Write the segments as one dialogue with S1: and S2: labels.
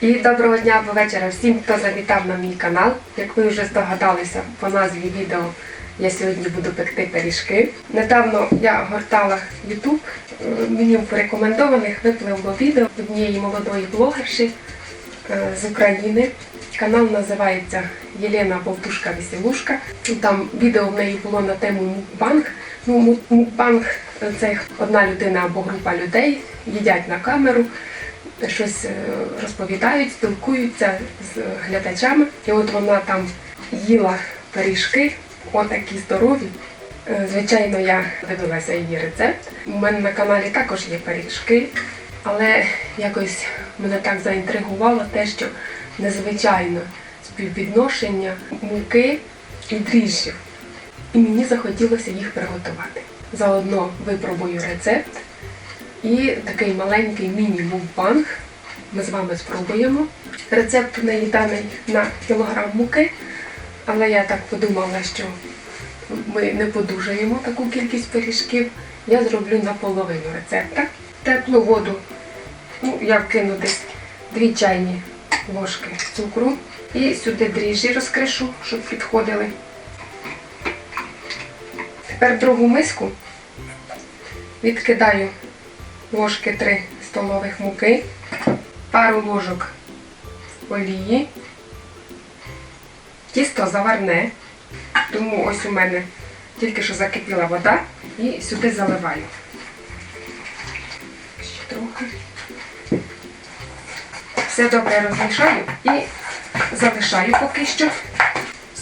S1: І доброго дня або вечора всім, хто завітав на мій канал. Як ви вже здогадалися по назві відео, я сьогодні буду пекти пиріжки. Недавно я гортала YouTube, мені в рекомендованих випливло відео однієї молодої блогерші е, з України. Канал називається Єлена Болтушка Веселушка. Там відео в неї було на тему мукбанг. Ну, мукбанг це одна людина або група людей їдять на камеру, щось е, розповідають, спілкуються з глядачами. І от вона там їла пиріжки, отакі здорові. Е, Звичайно, я дивилася її рецепт. У мене на каналі також є пиріжки, але якось мене так заінтригувало те, що незвичайно співвідношення муки і дріжджів. І мені захотілося їх приготувати. Заодно випробую рецепт і такий маленький міні-мукбанг ми з вами спробуємо. Рецепт даний на кілограм муки, але я так подумала, що ми не подужаємо таку кількість пиріжків. Я зроблю наполовину рецепта. Теплу воду ну, я вкину десь 2 чайні ложки цукру. І сюди дріжджі розкришу, щоб підходили. Тепер другу миску відкидаю ложки 3 столових муки, пару ложок олії, тісто заварне, тому ось у мене тільки що закипіла вода і сюди заливаю. Ще трохи. Все добре розмішаю і залишаю поки що.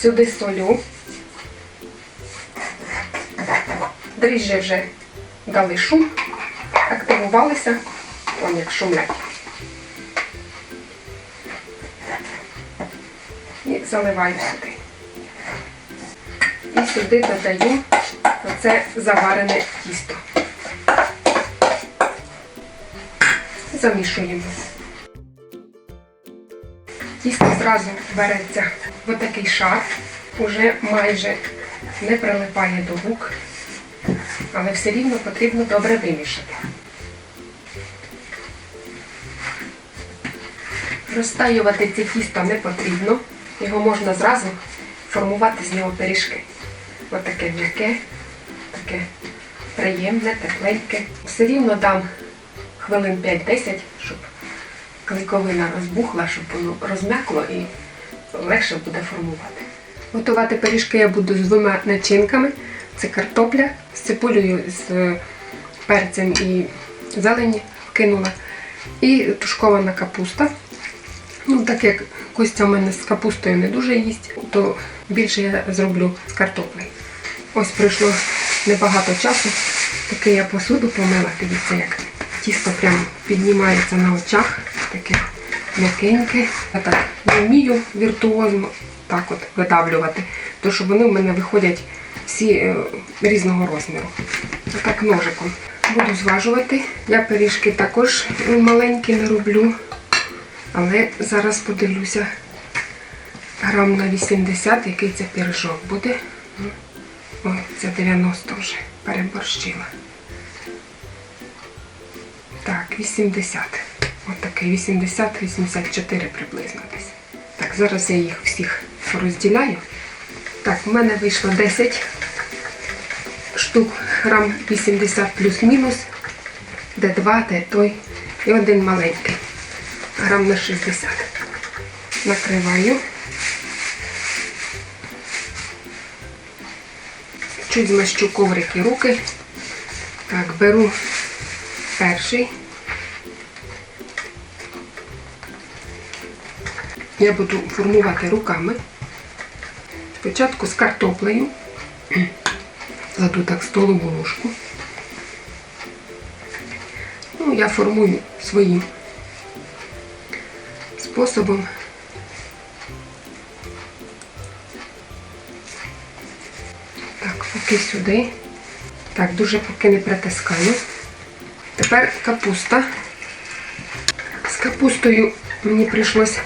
S1: Сюди солю. Дріжджі вже дали шум, активувалися, он як шумлять. І заливаю сюди. І сюди додаю оце заварене тісто. Замішуємо. Тісто зразу береться в такий шар, уже майже не прилипає до рук, але все рівно потрібно добре вимішати. Розтаювати це тісто не потрібно, його можна зразу формувати з нього пиріжки. Отаке м'яке, таке приємне, тепленьке. Все рівно дам хвилин 5-10, щоб клейковина розбухла, щоб воно розм'якло і легше буде формувати. Готувати пиріжки я буду з двома начинками. Це картопля з цибулею, з е, перцем і зелені вкинула. І тушкована капуста. Ну, так як Костя в мене з капустою не дуже їсть, то більше я зроблю з картоплею. Ось пройшло небагато часу. Таке я посуду помила, дивіться, як тісто прямо піднімається на очах, таке м'якеньке. Я так не вмію віртуозно так от видавлювати, тому що вони в мене виходять всі е, різного розміру. Отак ножиком. Буду зважувати. Я пиріжки також маленькі не роблю. Але зараз подивлюся грам на 80, який це пиріжок буде. Ой, це 90 вже переборщила. Так, 80. Ось такий 80-84 приблизно десь. Так, зараз я їх всіх розділяю. Так, в мене вийшло 10 штук, грам 80 плюс-мінус, де 2, де той і один маленький. Грам на 60. Накриваю. Чуть змащу коврики руки. Так, беру перший. Я буду формувати руками. Спочатку з картоплею. Кладу так столову ложку. Ну, я формую своїм способом. Так, поки сюди. Так, дуже поки не притискаю. Тепер капуста. З капустою мені прийшлось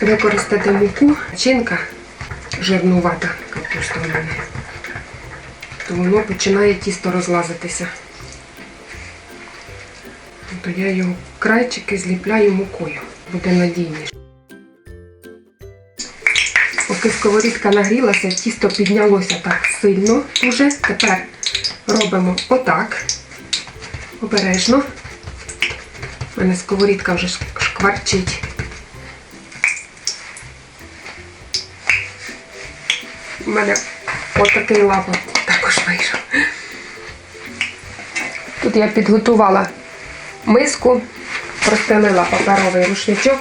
S1: використати муку. Чинка жирнувата капуста у мене. То воно починає тісто розлазитися. То я його крайчики зліпляю мукою. Буде надійніше. Поки сковорідка нагрілася, тісто піднялося так сильно уже. Тепер робимо отак. Обережно. У мене сковорідка вже шкварчить. У мене отакий лапот також вийшов. Тут я підготувала миску, простелила паперовий рушничок,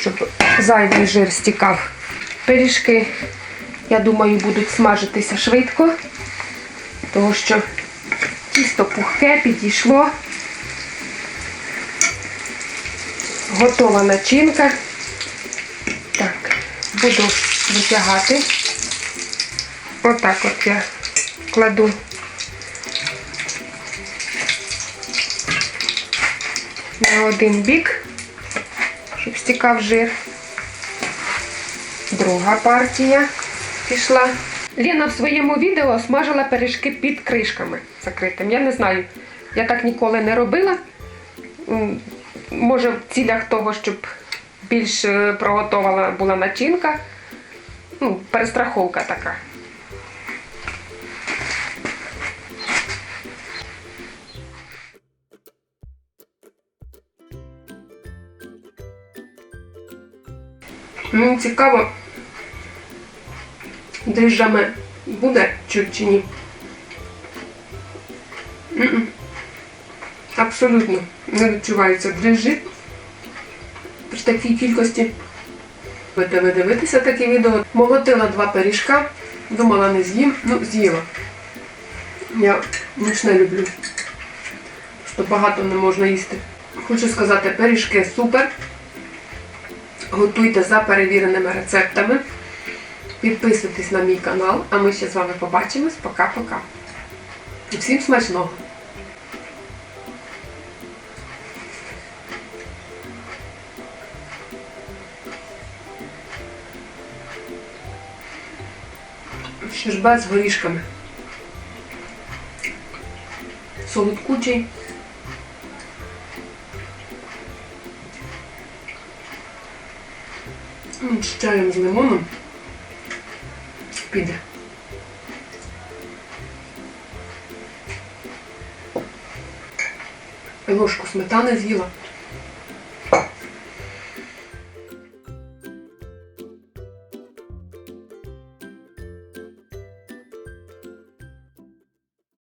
S1: щоб зайвий жир стікав. Пиріжки, я думаю, будуть смажитися швидко, тому що тісто пухке підійшло. Готова начинка. Так, буду витягати. Отак от я кладу на один бік, щоб стікав жир. Друга партія пішла. Ліна в своєму відео смажила пиріжки під кришками закритим. Я не знаю, я так ніколи не робила. Може, в цілях того, щоб більш е, була начинка. Ну, перестраховка така. Мені цікаво, дріжджами буде чуть чи ні. Абсолютно не відчуваються дріжджі. При такій кількості. Будете ви дивитися таке відео. Молотила два пиріжка, думала не з'їм, ну з'їла. Я ніч не люблю. Що багато не можна їсти. Хочу сказати, пиріжки супер. Готуйте за перевіреними рецептами. Підписуйтесь на мій канал, а ми ще з вами побачимось. Пока-пока. Всім смачного! Щербет з горішками. Солодкучий. М, З чаєм з лимоном. Піде. Ложку сметани з'їла.